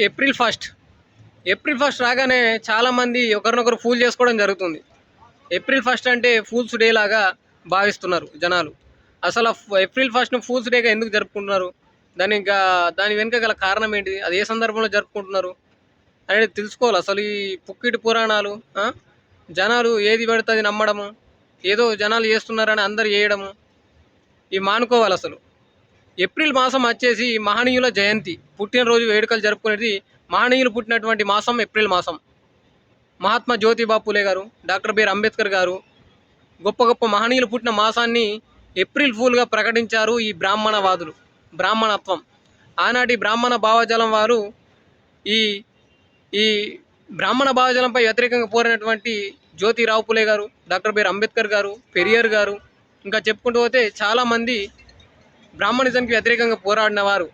April first. April first రాగానే చాలామంది ఒకరినొకరు ఫూల్ చేసుకోవడం జరుగుతుంది. ఏప్రిల్ ఫస్ట్ అంటే ఫూల్స్ డే లాగా భావిస్తున్నారు జనాలు. అసలు ఏప్రిల్ ఫస్ట్ను ఫూల్స్ డేగా ఎందుకు జరుపుకుంటున్నారు? దాని దాని వెనుక గల కారణం ఏంటి? అది ఏ సందర్భంలో జరుపుకుంటున్నారు? అనేది తెలుసుకోవాలి. అసలు ఈ పుక్కిటి పురాణాలు జనాలు ఏది పడితే అది నమ్మడము? ఏదో జనాలు చేస్తున్నారని అందరు చేయడము? ఇవి మానుకోవాలి అసలు. ఏప్రిల్ మాసం వచ్చేసి మహనీయుల జయంతి. పుట్టినరోజు వేడుకలు జరుపుకునేది మహనీయులు పుట్టినటువంటి మాసం ఏప్రిల్ మాసం. మహాత్మా జ్యోతిబా పూలే గారు డాక్టర్ బిఆర్ అంబేద్కర్ గారు గొప్ప గొప్ప మహనీయులు పుట్టిన మాసాన్ని ఏప్రిల్ ఫూల్గా ప్రకటించారు ఈ బ్రాహ్మణవాదులు బ్రాహ్మణత్వం. ఆనాటి బ్రాహ్మణ భావజాలం వారు ఈ ఈ బ్రాహ్మణ భావజాలంపై వ్యతిరేకంగా పోరినటువంటి జ్యోతిరావు పూలే గారు డాక్టర్ బిఆర్ అంబేద్కర్ గారు పెరియార్ గారు ఇంకా చెప్పుకుంటూ పోతే చాలామంది బ్రాహ్మణిజంకి వ్యతిరేకంగా పోరాడిన వారు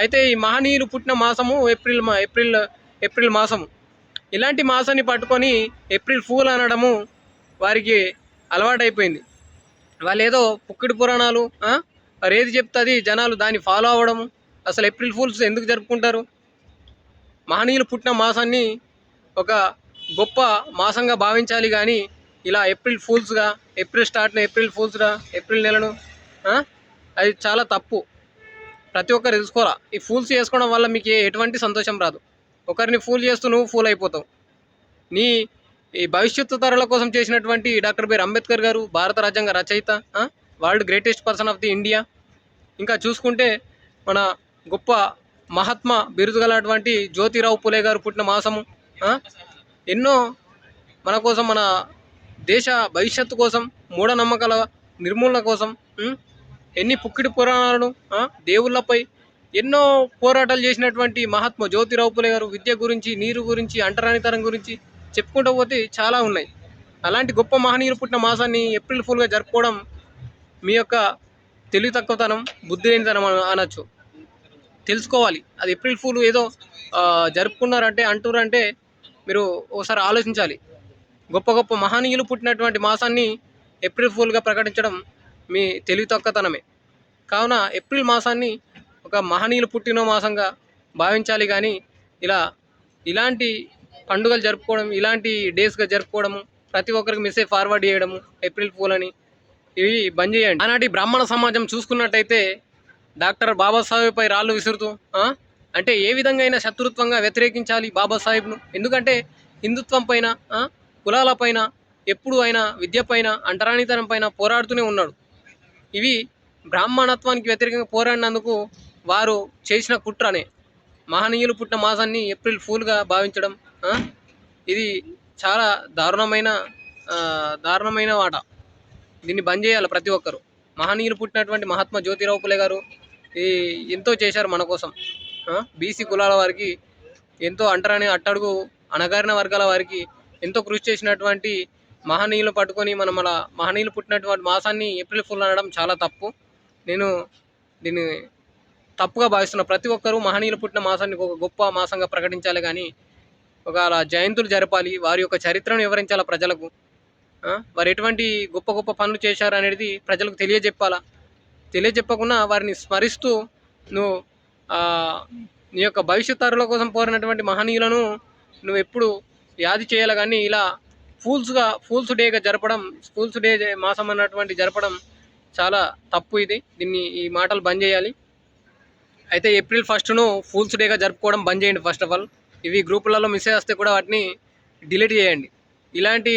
అయితే ఈ మహనీయులు పుట్టిన మాసము ఏప్రిల్ మా ఏప్రిల్ ఏప్రిల్ మాసము. ఇలాంటి మాసాన్ని పట్టుకొని ఏప్రిల్ ఫూల్ అనడము వారికి అలవాటైపోయింది. వాళ్ళు ఏదో పుక్కిడి పురాణాలు వారు ఏది చెప్తే అది జనాలు దాన్ని ఫాలో అవ్వడము. అసలు ఏప్రిల్ ఫూల్స్ ఎందుకు జరుపుకుంటారు? మహనీయులు పుట్టిన మాసాన్ని ఒక గొప్ప మాసంగా భావించాలి కానీ ఇలా ఏప్రిల్ ఫూల్స్గా ఏప్రిల్ స్టార్ట్ను ఏప్రిల్ ఫూల్స్గా ఏప్రిల్ నెలను అది చాలా తప్పు. ప్రతి ఒక్కరు తెలుసుకోరా ఈ ఫూల్స్ చేసుకోవడం వల్ల మీకు ఏ- ఎటువంటి సంతోషం రాదు. ఒకరిని ఫూల్ చేస్తూ నువ్వు ఫూల్ అయిపోతావు. నీ ఈ భవిష్యత్తు తరాల కోసం చేసినటువంటి డాక్టర్ బిఆర్ అంబేద్కర్ గారు భారత రాజ్యాంగ రచయిత world greatest person of the India. ఇంకా చూసుకుంటే మన గొప్ప మహాత్మా బిరుదు గలటువంటి జ్యోతిరావు పులే గారు పుట్టిన మాసము ఎన్నో మన కోసం మన దేశ భవిష్యత్తు కోసం మూఢనమ్మకాల నిర్మూలన కోసం ఎన్ని పుక్కిడి పురాణాలను దేవుళ్ళపై ఎన్నో పోరాటాలు చేసినటువంటి మహాత్మా జ్యోతిరావు పులే గారు విద్య గురించి నీరు గురించి అంటరానితనం గురించి చెప్పుకుంటూ పోతే చాలా ఉన్నాయి. అలాంటి గొప్ప మహనీయులు పుట్టిన మాసాన్ని ఏప్రిల్ ఫుల్గా జరుపుకోవడం మీ యొక్క తెలివి తక్కువతనం బుద్ధి లేనితనం అనొచ్చు. తెలుసుకోవాలి. అది ఏప్రిల్ ఫుల్ ఏదో జరుపుకున్నారంటే అంటున్నారంటే మీరు ఒకసారి ఆలోచించాలి. గొప్ప గొప్ప మహనీయులు పుట్టినటువంటి మాసాన్ని ఏప్రిల్ ఫుల్గా ప్రకటించడం మీ తెలివి తక్కువతనమే కావున ఏప్రిల్ మాసాన్ని ఒక మహనీయులు పుట్టిన మాసంగా భావించాలి కానీ ఇలా ఇలాంటి పండుగలు జరుపుకోవడం ఇలాంటి డేస్గా జరుపుకోవడము ప్రతి ఒక్కరికి మెసేజ్ ఫార్వర్డ్ చేయడము ఏప్రిల్ ఫూల్ అని ఇవి బంద్ చేయండి. ఆనాటి బ్రాహ్మణ సమాజం చూసుకున్నట్టయితే డాక్టర్ బాబాసాహెబ్పై రాళ్ళు విసురుతూ అంటే ఏ విధంగా అయినా శత్రుత్వంగా వ్యతిరేకించాలి బాబాసాహెబ్ను. ఎందుకంటే హిందుత్వం పైన కులాల పైన ఎప్పుడు అయినా విద్య పైన అంటరానితనం పైన పోరాడుతూనే ఉన్నాడు. ఇవి బ్రాహ్మణత్వానికి వ్యతిరేకంగా పోరాడినందుకు వారు చేసిన కుట్రనే. మహనీయులు పుట్టిన మాసాన్ని ఏప్రిల్ ఫూల్గా భావించడం ఇది చాలా దారుణమైన దారుణమైన ఆట దీన్ని బంద్ చేయాలి ప్రతి ఒక్కరు. మహనీయులు పుట్టినటువంటి మహాత్మా జ్యోతిరావు పులే గారు ఈ ఎంతో చేశారు మన కోసం బీసీ కులాల వారికి ఎంతో అంటరాని అట్టడుగు అణగారిన వర్గాల వారికి ఎంతో కృషి చేసినటువంటి మహనీయులు పట్టుకొని మనం మన మహనీయులు పుట్టినటువంటి మాసాన్ని ఏప్రిల్ ఫుల్ అనడం చాలా తప్పు. నేను దీన్ని తప్పుగా భావిస్తున్న ప్రతి ఒక్కరూ మహనీయులు పుట్టిన మాసాన్ని ఒక గొప్ప మాసంగా ప్రకటించాలి కానీ ఒక అలా జయంతులు జరపాలి వారి యొక్క చరిత్రను వివరించాలి ప్రజలకు? వారు ఎటువంటి గొప్ప గొప్ప పనులు చేశారు అనేది ప్రజలకు తెలియజెప్పాలా? తెలియజెప్పకుండా వారిని స్మరిస్తూ నువ్వు నీ యొక్క భవిష్యత్ తరాల కోసం పోరినటువంటి మహనీయులను నువ్వు ఎప్పుడు యాది చేయాలి కానీ ఇలా ఫూల్స్గా ఫూల్స్ డేగా జరపడం ఫూల్స్ డే మాసం అన్నటువంటి జరపడం చాలా తప్పు ఇది. దీన్ని ఈ మాటలు బంద్ చేయాలి. అయితే ఏప్రిల్ ఫస్ట్ను ఫూల్స్ డేగా జరుపుకోవడం బంద్ చేయండి ఫస్ట్ ఆఫ్ ఆల్ ఇవి గ్రూపులలో మెసేజ్ వస్తే కూడా వాటిని డిలీట్ చేయండి. ఇలాంటి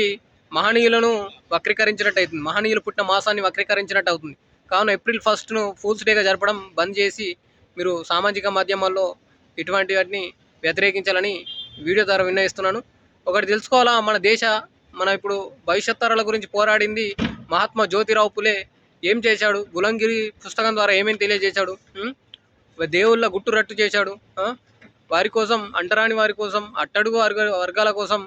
మహనీయులను వక్రీకరించినట్టు అవుతుంది. మహనీయులు పుట్టిన మాసాన్ని వక్రీకరించినట్టు అవుతుంది. కావున ఏప్రిల్ ఫస్ట్ను ఫూల్స్ డేగా జరపడం బంద్ చేసి మీరు సామాజిక మాధ్యమాల్లో ఇటువంటి వాటిని వ్యతిరేకించాలని వీడియో ద్వారా విన్నయిస్తున్నాను ఒకటి తెలుసుకోవాలా? మన దేశ మన ఇప్పుడు భవిష్యత్ తరాల గురించి పోరాడింది మహాత్మా జ్యోతిరావు పులే. ఏం చేశాడు? గులంగిరి పుస్తకం ద్వారా ఏమేమి తెలియజేశాడు? దేవుళ్ళ గుట్టు రట్టు చేశాడు. వారి కోసం అంటరాని వారి కోసం అట్టడుగు వర్గ వర్గాల కోసం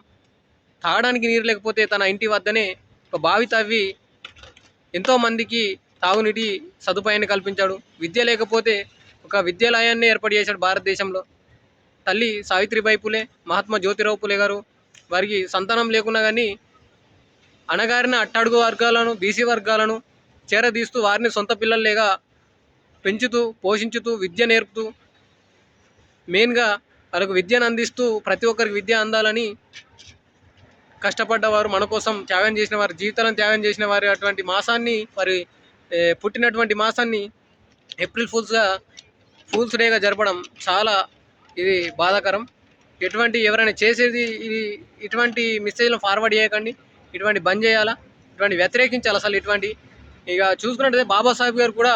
తాగడానికి నీరు లేకపోతే తన ఇంటి వద్దనే ఒక బావి తవ్వి ఎంతోమందికి తాగునీటి సదుపాయాన్ని కల్పించాడు. విద్య లేకపోతే ఒక విద్యాలయాన్ని ఏర్పాటు చేశాడు భారతదేశంలో. తల్లి సావిత్రిబాయి పులే మహాత్మా జ్యోతిరావు పులే గారు వారికి సంతానం లేకున్నా కానీ అణగారిన అట్టడుగు వర్గాలను బీసీ వర్గాలను చేరదీస్తూ వారిని సొంత పిల్లల్లేగా పెంచుతూ పోషించుతూ విద్య నేర్పుతూ మెయిన్గా వాళ్ళకు విద్యను అందిస్తూ ప్రతి ఒక్కరికి విద్య అందాలని కష్టపడ్డవారు మన కోసం త్యాగం చేసిన వారి జీవితాలను త్యాగం చేసిన వారి అటువంటి మాసాన్ని వారి పుట్టినటువంటి మాసాన్ని ఏప్రిల్ ఫూల్స్గా ఫూల్స్ డేగా జరపడం చాలా ఇది బాధాకరం. ఎటువంటి ఎవరైనా చేసేది ఇది ఇటువంటి మెసేజ్లను ఫార్వర్డ్ చేయకండి. ఇటువంటి బంద్ చేయాలా? ఇటువంటి వ్యతిరేకించాలి అసలు ఇటువంటి ఇక చూసుకున్నట్టయితే బాబాసాహెబ్ గారు కూడా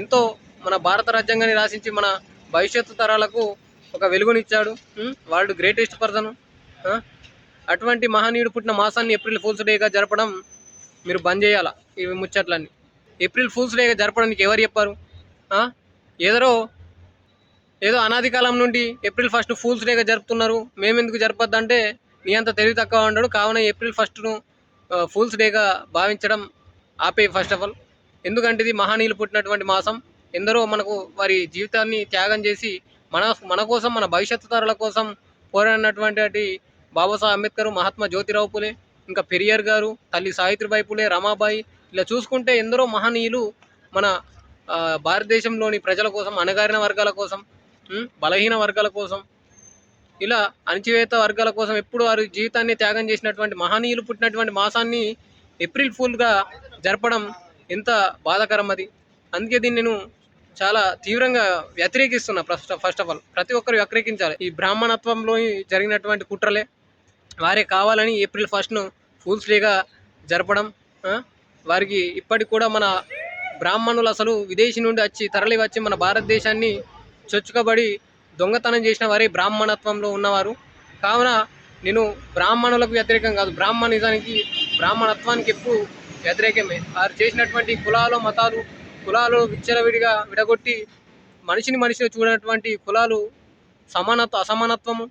ఎంతో మన భారత రాజ్యాంగాన్ని రాసించి మన భవిష్యత్తు తరాలకు ఒక వెలుగునిచ్చాడు. వాళ్ళు గ్రేటెస్ట్ పర్సన్. అటువంటి మహనీయుడు పుట్టిన మాసాన్ని ఏప్రిల్ ఫూల్స్ డేగా జరపడం మీరు బంద్ చేయాలా ఇవి ముచ్చట్లన్నీ? ఏప్రిల్ ఫూల్స్ డేగా జరపడానికి ఎవరు చెప్పారు? ఏదో ఏదో అనాది కాలం నుండి ఏప్రిల్ ఫస్ట్ ఫూల్స్ డేగా జరుపుతున్నారు. మేమెందుకు జరపద్దంటే నీ అంత తెలివి తక్కువ ఉండడు. కావున ఏప్రిల్ ఫస్ట్ను ఫూల్స్ డేగా భావించడం ఆపే ఫస్ట్ ఆఫ్ ఆల్ ఎందుకంటే ఇది మహానీయులు పుట్టినటువంటి మాసం. ఎందరో మనకు వారి జీవితాన్ని త్యాగం చేసి మన మన కోసం మన భవిష్యత్తు తరాల కోసం పోరాడినటువంటి బాబాసాహెబ్ అంబేద్కర్ మహాత్మా జ్యోతిరావు పులే ఇంకా పెరియార్ గారు తల్లి సావిత్రిబాయి పులే రమాబాయి ఇలా చూసుకుంటే ఎందరో మహనీయులు మన భారతదేశంలోని ప్రజల కోసం అణగారిన వర్గాల కోసం బలహీన వర్గాల కోసం ఇలా అణచివేత వర్గాల కోసం ఎప్పుడు వారి జీవితాన్ని త్యాగం చేసినటువంటి మహనీయులు పుట్టినటువంటి మాసాన్ని ఏప్రిల్ ఫుల్గా జరపడం ఎంత బాధాకరం అది? అందుకే దీన్ని నేను చాలా తీవ్రంగా వ్యతిరేకిస్తున్నా ఫస్ట్ ఫస్ట్ ఆఫ్ ఆల్ ప్రతి ఒక్కరు వ్యతిరేకించాలి. ఈ బ్రాహ్మణత్వంలో జరిగినటువంటి కుట్రలే వారే కావాలని ఏప్రిల్ ఫస్ట్ను ఫూల్స్ డేగా జరపడం వారికి ఇప్పటికి కూడా మన బ్రాహ్మణులు అసలు విదేశీ నుండి వచ్చి తరలి వచ్చి మన భారతదేశాన్ని చొచ్చుకబడి దొంగతనం చేసిన వారే బ్రాహ్మణత్వంలో ఉన్నవారు. కావున నేను బ్రాహ్మణులకు వ్యతిరేకం కాదు. బ్రాహ్మణిజానికి బ్రాహ్మణత్వానికి ఎప్పుడు వ్యతిరేకమే. వారు చేసినటువంటి కులాలు మతాలు కులాలు విచ్చలవిడిగా విడగొట్టి మనిషిని మనిషిని చూడనటువంటి కులాలు సమానత్వ అసమానత్వము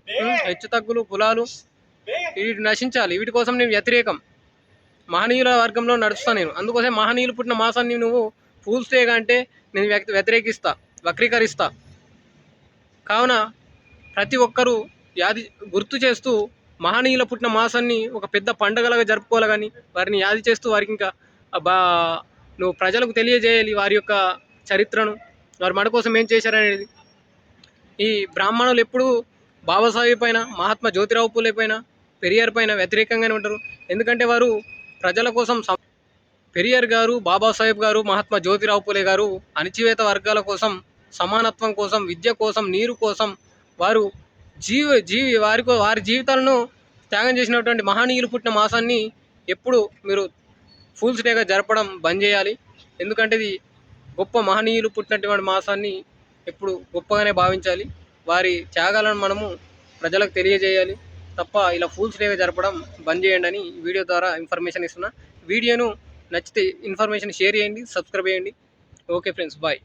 హెచ్చుతగ్గులు కులాలు వీటి నశించాలి. వీటి కోసం నేను వ్యతిరేకం. మహనీయుల వర్గంలో నడుస్తాను నేను. అందుకోసం మహనీయులు పుట్టిన మాసాన్ని నువ్వు ఫూల్స్ డేగా అంటే నేను వ్యక్తి వ్యతిరేకిస్తా వక్రీకరిస్తా. కావున ప్రతి ఒక్కరూ యాది గుర్తు చేస్తూ మహనీయుల పుట్టిన మాసాన్ని ఒక పెద్ద పండగలాగా జరుపుకోవాలి కానీ వారిని యాది చేస్తూ వారికి ఇంకా బా నువ్వు ప్రజలకు తెలియజేయాలి వారి యొక్క చరిత్రను. వారి మన కోసం ఏం చేశారనేది. ఈ బ్రాహ్మణులు ఎప్పుడూ బాబాసాహెబ్ పైన మహాత్మా జ్యోతిరావు పూలే పైన పెరియార్ పైన వ్యతిరేకంగానే ఉంటారు. ఎందుకంటే వారు ప్రజల కోసం పెరియార్ గారు బాబాసాహెబ్ గారు మహాత్మా జ్యోతిరావు పూలే గారు అణచివేత వర్గాల కోసం సమానత్వం కోసం విద్య కోసం నీరు కోసం వారు జీవ జీవి వారి వారి జీవితాలను త్యాగం చేసినటువంటి మహనీయులు పుట్టిన మాసాన్ని ఎప్పుడు మీరు ఫూల్స్ డేగా జరపడం బంద్ చేయాలి. ఎందుకంటే ఇది గొప్ప మహనీయులు పుట్టినటువంటి మాసాన్ని ఎప్పుడు గొప్పగానే భావించాలి. వారి త్యాగాలను మనము ప్రజలకు తెలియజేయాలి. తప్ప ఇలా ఫూల్స్ డేగా జరపడం బంద్ చేయండి అని వీడియో ద్వారా ఇన్ఫర్మేషన్ ఇస్తున్నా. వీడియోను నచ్చితే ఇన్ఫర్మేషన్ షేర్ చేయండి సబ్స్క్రైబ్ చేయండి. Okay friends bye.